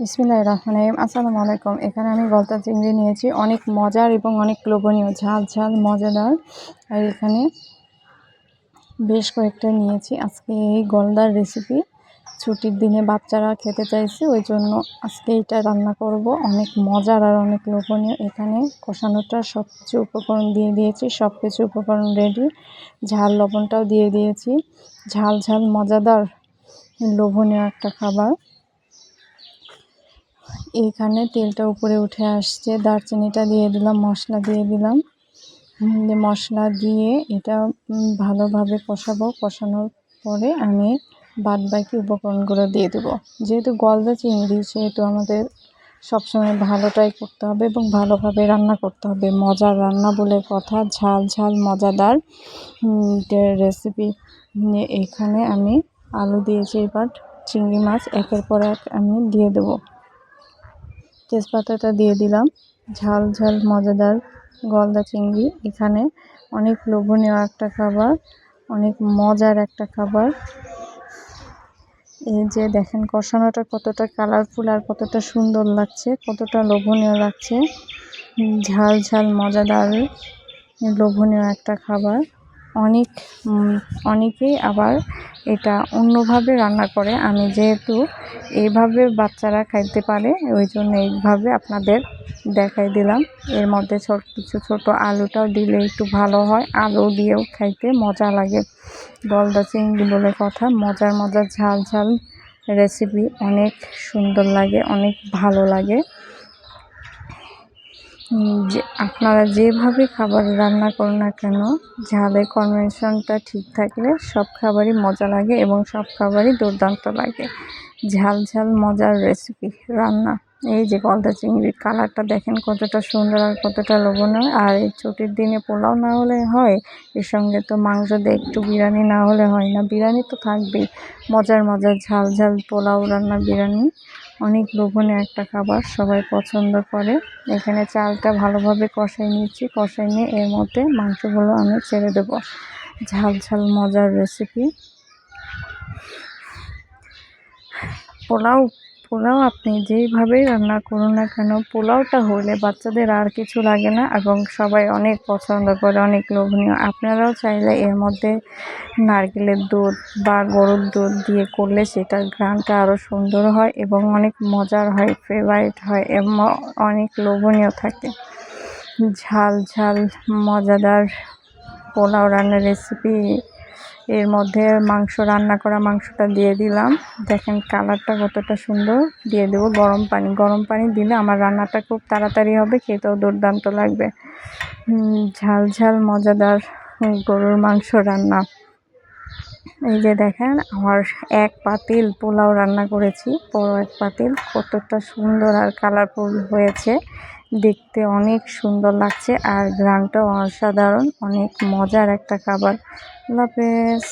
বিসমিল্লাহ রহমান রহিম। আসসালামু আলাইকুম। এখানে আমি গলদা চিংড়ি নিয়েছি। অনেক মজার এবং অনেক লোভনীয়। ঝাল ঝাল, মজাদার। আর এখানে বেশ কয়েকটা নিয়েছি। আজকে এই গলদার রেসিপি। ছুটির দিনে বাচ্চারা খেতে চাইছে, ওই জন্য আজকে এটা রান্না করব। অনেক মজার আর অনেক লোভনীয়। এখানে কষানোটা সব কিছু উপকরণ দিয়ে দিয়েছি। সব কিছু উপকরণ রেডি ঝাল, লবণটাও দিয়ে দিয়েছি। ঝাল ঝাল, মজাদার, লোভনীয় একটা খাবার। এইখানে তেলটা উপরে উঠে আসছে, দারচিনিটা দিয়ে দিলাম, মশলা দিয়ে দিলাম। মশলা দিয়ে এটা ভালোভাবে কষাবো। কষানোর পরে আমি বাদ বাকি উপকরণগুলো দিয়ে দেবো। যেহেতু গলদা চিংড়ি, সেহেতু আমাদের সবসময় ভালোটাই করতে হবে এবং ভালোভাবে রান্না করতে হবে। মজার রান্না বলে কথা, ঝাল ঝাল মজাদার। রেসিপি এখানে আমি আলু দিয়েছি, এবার চিংড়ি মাছ একের পর এক আমি দিয়ে দেবো। তেজপাতাটা দিয়ে দিলাম। ঝাল ঝাল, মজাদার গলদা চিংড়ি। এখানে অনেক লোভনীয় একটা খাবার, অনেক মজার একটা খাবার। এই যে দেখেন, কষানোটা কতটা কালারফুল আর কতটা সুন্দর লাগছে, কতটা লোভনীয় লাগছে। ঝাল ঝাল, মজাদার, লোভনীয় একটা খাবার। অনেক অনেকেই আবার এটা অন্যভাবে রান্না করে। আমি যেহেতু এইভাবে বাচ্চারা খাইতে পারে, ওই জন্য এইভাবে আপনাদের দেখাই দিলাম। এর মধ্যে ছোট, কিছু ছোট আলুটাও দিলে একটু ভালো হয়। আলু দিয়েও খাইতে মজা লাগে। গলদা চিংড়ি বলে কথা, মজার মজার ঝাল ঝাল রেসিপি অনেক সুন্দর লাগে, অনেক ভালো লাগে। যে আপনারা যেভাবে খাবার রান্না করুন না কেন ঝালের কম্বিনেশনটা ঠিক থাকলে সব খাবারই মজা লাগে এবং সব খাবারই দুর্দান্ত লাগে। ঝাল ঝাল মজার রেসিপি রান্না। এই যে গলদা চিংড়ির কালারটা দেখেন কতটা সুন্দর আর কতটা লোভনীয়। আর এই ছুটির দিনে পোলাও না হলে হয়, এর সঙ্গে তো মাংস দিয়ে একটু বিরিয়ানি না হলে হয় না। বিরিয়ানি তো থাকবেই, মজার মজার ঝাল ঝাল পোলাও রান্না বিরিয়ানি, অনেক লোভনীয় একটা খাবার, সবাই পছন্দ করে। এখানে চালটা ভালোভাবে কষাই নিচ্ছি কষাই নিয়ে এর মধ্যে মাংসগুলো আমি ছেড়ে দেবো। ঝাল ঝাল মজার রেসিপি পোলাও পোলাও আপনি যেইভাবেই রান্না করুন না কেন, পোলাওটা হলে বাচ্চাদের আর কিছু লাগে না এবং সবাই অনেক পছন্দ করে, অনেক লোভনীয়। আপনারাও চাইলে এর মধ্যে নারকেলের দুধ বা গরুর দুধ দিয়ে করলে সেটার ঘ্রাণটা আরও সুন্দর হয় এবং অনেক মজার হয় ফেভারিট হয় এবং অনেক লোভনীয় থাকে। ঝাল ঝাল, মজাদার পোলাও রান্নার রেসিপি এর মধ্যে মাংস, রান্না করা মাংসটা দিয়ে দিলাম। দেখেন কালারটা কতটা সুন্দর। দিয়ে দেবো গরম পানি। গরম পানি দিলে আমার রান্নাটা খুব তাড়াতাড়ি হবে, খেতেও দুর্দান্ত লাগবে। ঝাল ঝাল, মজাদার গরুর মাংস রান্না। এই যে দেখেন, আমার এক পাতিল পোলাও রান্না করেছি। বড় এক পাতিল, কতটা সুন্দর আর কালারফুল হয়েছে। দেখতে অনেক সুন্দর লাগছে আর ঘ্রাণটাও অসাধারণ অনেক মজার একটা খাবার। আল্লাহ হাফেজ।